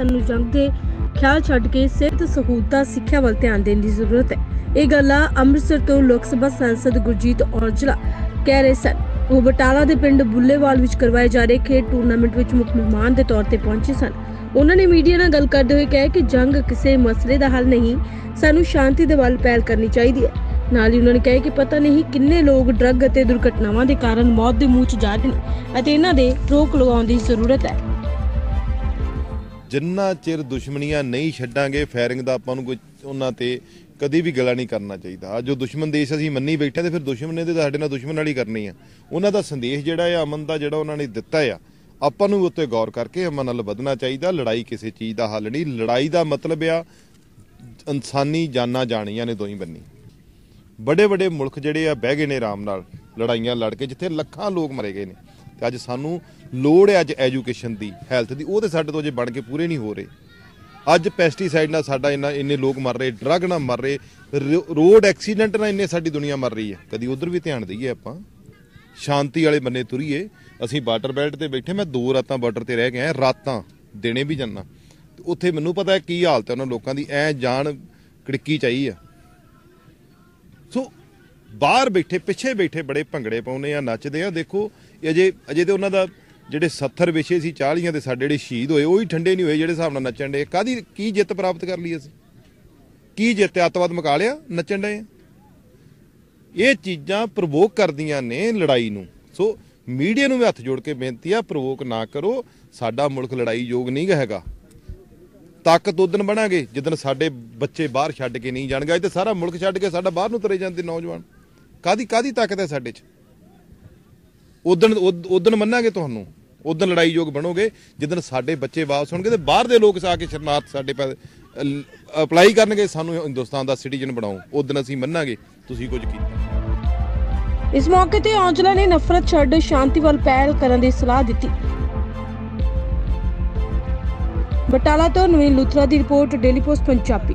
ਸਾਨੂੰ ਜੰਗ ਦੇ ਖਿਆਲ ਛੱਡ ਕੇ ਸਿਹਤ ਸਹੂਲਤਾਂ, ਸਿੱਖਿਆ ਵੱਲ ਧਿਆਨ ਦੇਣ ਦੀ ਜ਼ਰੂਰਤ ਹੈ। ਇਹ ਗੱਲਾਂ ਅੰਮ੍ਰਿਤਸਰ ਤੋਂ ਲੋਕ ਸਭਾ ਸੰਸਦ ਗੁਰਜੀਤ ਔਜਲਾ ਕਹਿ ਰਹੇ ਸਨ। ਉਹ ਬਟਾਲਾ ਦੇ ਪਿੰਡ ਬੁੱਲੇਵਾਲ ਵਿੱਚ ਕਰਵਾਏ ਜਾ ਰਹੇ ਖੇਡ ਟੂਰਨਾਮੈਂਟ ਵਿੱਚ ਮੁੱਖ ਮਹਿਮਾਨ ਦੇ ਤੌਰ ਤੇ ਪਹੁੰਚੇ ਸਨ। ਉਹਨਾਂ ਨੇ ਮੀਡੀਆ ਨਾਲ ਗੱਲ ਕਰਦੇ ਹੋਏ ਕਿਹਾ ਕਿ ਜੰਗ ਕਿਸੇ ਮਸਲੇ ਦਾ ਹੱਲ ਨਹੀਂ, ਸਾਨੂੰ ਸ਼ਾਂਤੀ ਦੇ ਵੱਲ ਪਹਿਲ ਕਰਨੀ ਚਾਹੀਦੀ ਹੈ। ਨਾਲ ਹੀ ਉਹਨਾਂ ਨੇ ਕਿਹਾ ਕਿ ਪਤਾ ਨਹੀਂ ਕਿੰਨੇ ਲੋਕ ਡਰੱਗ ਅਤੇ ਦੁਰਘਟਨਾਵਾਂ ਦੇ ਕਾਰਨ ਮੌਤ ਦੇ ਮੂੰਹ 'ਚ ਜਾ ਰਹੇ ਨੇ ਅਤੇ ਇਹਨਾਂ ਦੇ ਰੋਕ ਲਗਾਉਣ ਦੀ ਜ਼ਰੂਰਤ ਹੈ। ਜਿੰਨਾ ਚਿਰ ਦੁਸ਼ਮਣੀਆਂ ਨਹੀਂ ਛੱਡਾਂਗੇ ਫਾਇਰਿੰਗ ਦਾ ਆਪਾਂ ਨੂੰ ਕੋਈ ਉਹਨਾਂ ਤੇ ਕਦੀ ਵੀ ਗਲਾ ਨਹੀਂ ਕਰਨਾ ਚਾਹੀਦਾ। ਜੋ ਦੁਸ਼ਮਣ ਦੇਸ਼ ਅਸੀਂ ਮੰਨੀ ਬੈਠੇ ਤੇ ਫਿਰ ਦੁਸ਼ਮਣ ਨੇ ਤੇ ਸਾਡੇ ਨਾਲ ਦੁਸ਼ਮਣ ਨਾਲ ਹੀ ਕਰਨੀ ਆ। ਉਹਨਾਂ ਦਾ ਸੰਦੇਸ਼ ਜਿਹੜਾ ਆ, ਅਮਨ ਦਾ ਜਿਹੜਾ ਉਹਨਾਂ ਨੇ ਦਿੱਤਾ ਆ, ਆਪਾਂ ਨੂੰ ਉੱਤੇ ਗੌਰ ਕਰਕੇ ਅਮਨ ਨਾਲ ਵਧਣਾ ਚਾਹੀਦਾ, ਲੜਾਈ ਕਿਸੇ ਚੀਜ਼ ਦਾ ਹੱਲ ਨਹੀਂ। ਲੜਾਈ ਦਾ ਮਤਲਬ ਆ, ਇਨਸਾਨੀ ਜਾਨਾਂ ਜਾਣੀਆਂ ਨੇ ਦੋਈ ਬੰਨੀ। ਵੱਡੇ ਵੱਡੇ ਮੁਲਕ ਜਿਹੜੇ ਆ, ਬਹਿ ਗਏ ਨੇ ਆਰਾਮ ਨਾਲ, ਲੜਾਈਆਂ ਲੜ ਕੇ, ਜਿੱਥੇ ਲੱਖਾਂ ਲੋਕ ਮਰੇ ਗਏ ਨੇ। ਤੇ ਅੱਜ ਸਾਨੂੰ ਲੋੜ ਹੈ ਅੱਜ ਐਜੂਕੇਸ਼ਨ ਦੀ, ਹੈਲਥ ਦੀ। ਉਹ ਤੇ ਸਾਡੇ ਤੋਂ ਅਜੇ ਬਣ ਕੇ ਪੂਰੇ ਨਹੀਂ ਹੋ ਰਹੇ। ਅੱਜ ਪੈਸਟੀਸਾਈਡ ਨਾਲ ਸਾਡਾ ਇੰਨਾ, ਇੰਨੇ ਲੋਕ ਮਰ ਰਹੇ, ਡਰੱਗ ਨਾਲ ਮਰ ਰਹੇ, ਰੋ- ਰੋਡ ਐਕਸੀਡੈਂਟ ਨਾਲ ਇੰਨੇ ਸਾਡੀ ਦੁਨੀਆ ਮਰ ਰਹੀ ਹੈ। ਕਦੀ ਉਧਰ ਵੀ ਧਿਆਨ ਦਈਏ ਆਪਾਂ। ਸ਼ਾਂਤੀ ਵਾਲੇ ਬੰਨੇ ਤੁਰੀਏ। ਅਸੀਂ ਬਾਰਡਰ ਬੈਲਟ ਤੇ ਬੈਠੇ, ਮੈਂ ਦੋ ਰਾਤਾਂ ਬਾਰਡਰ ਤੇ ਰਹਿ ਗਿਆ ਰਾਤਾਂ ਦਿਨੇ ਵੀ ਜੰਨਾ ਤੇ ਉੱਥੇ ਮੈਨੂੰ ਪਤਾ ਹੈ ਕੀ ਹਾਲਤ ਹੈ ਉਹਨਾਂ ਲੋਕਾਂ ਦੀ, ਐ ਜਾਨ ਕੜਕੀ ਚਾਹੀ ਆ। ਸੋ ਬਾਹਰ ਬੈਠੇ, ਪਿੱਛੇ ਬੈਠੇ ਬੜੇ ਭੰਗੜੇ ਪਾਉਂਦੇ ਆ, ਨੱਚਦੇ ਆ। ਦੇਖੋ ਅਜੇ ਅਜੇ ਤੇ ਉਹਨਾਂ ਦਾ ਜਿਹੜੇ 70 ਵਿਸ਼ੇ ਸੀ 40ਾਂ ਦੇ ਸਾਡੇ ਜਿਹੜੇ ਸ਼ਹੀਦ ਹੋਏ, ਉਹ ਹੀ ਠੰਡੇ ਨਹੀਂ ਹੋਏ ਜਿਹੜੇ ਹਿਸਾਬ ਨਾਲ ਨੱਚਣ ਦੇ ਕਾਦੀ ਕੀ ਜਿੱਤ ਪ੍ਰਾਪਤ ਕਰ ਲਈ ਅਸੀਂ? ਕੀ ਜਿੱਤ ਅੱਤਵਾਦ ਮੁਕਾ ਲਿਆ, ਨੱਚਣ ਦੇ ਇਹ ਚੀਜ਼ਾਂ ਪ੍ਰਵੋਕ ਕਰਦੀਆਂ ਨੇ ਲੜਾਈ ਨੂੰ। ਸੋ ਮੀਡੀਆ ਨੂੰ ਵੀ ਹੱਥ ਜੋੜ ਕੇ ਬੇਨਤੀ ਆ ਪ੍ਰਵੋਕ ਨਾ ਕਰੋ। ਸਾਡਾ ਮੁਲਕ ਲੜਾਈ ਯੋਗ ਨਹੀਂ ਹੈਗਾ। ਤਾਕਤ ਉਦਨ ਬਣਾਂਗੇ ਜਿੱਦਨ ਸਾਡੇ ਬੱਚੇ ਬਾਹਰ ਛੱਡ ਕੇ ਨਹੀਂ ਜਾਣਗੇ। ਅੱਜ ਤੇ ਸਾਰਾ ਮੁਲਕ ਛੱਡ ਕੇ ਸਾਡਾ ਬਾਹਰ ਨੂੰ ਤੁਰੇ ਜਾਂਦੇ ਨੌਜਵਾਨ। ਕਾਦੀ ਕਾਦੀ ਤਾਕਤ ਹੈ ਸਾਡੇ 'ਚ? ਉਦਨ ਉਦਨ ਮੰਨਾਂਗੇ ਤੁਹਾਨੂੰ। ਉਦਨ ਲੜਾਈ ਯੋਗ ਬਣੋਗੇ ਜਿੱਦਨ ਸਾਡੇ ਬੱਚੇ ਵਾਪਸ ਹੋਣਗੇ ਤੇ ਬਾਹਰ ਦੇ ਲੋਕ ਆ ਕੇ ਸ਼ਰਨਾਰਥ ਸਾਡੇ ਪੈ ਅਪਲਾਈ ਕਰਨਗੇ, ਸਾਨੂੰ ਹਿੰਦੁਸਤਾਨ ਦਾ ਸਿਟੀਜ਼ਨ ਬਣਾਓ। ਉਦਨ ਅਸੀਂ ਮੰਨਾਂਗੇ, ਤੁਸੀਂ ਕੁਝ ਕੀਤਾ। ਇਸ ਮੌਕੇ ਤੇ ਔਜਲਾ ਨੇ ਨਫ਼ਰਤ ਛੱਡ ਸ਼ਾਂਤੀ ਵੱਲ ਪਹਿਲ ਕਰਨ ਦੀ ਸਲਾਹ ਦਿੱਤੀ। ਬਟਾਲਾ ਤੋਂ ਨਵੀਨ ਲੁਥਰਾ ਦੀ ਰਿਪੋਰਟ, ਡੇਲੀ ਪੋਸਟ, ਪੰਜਾਬੀ।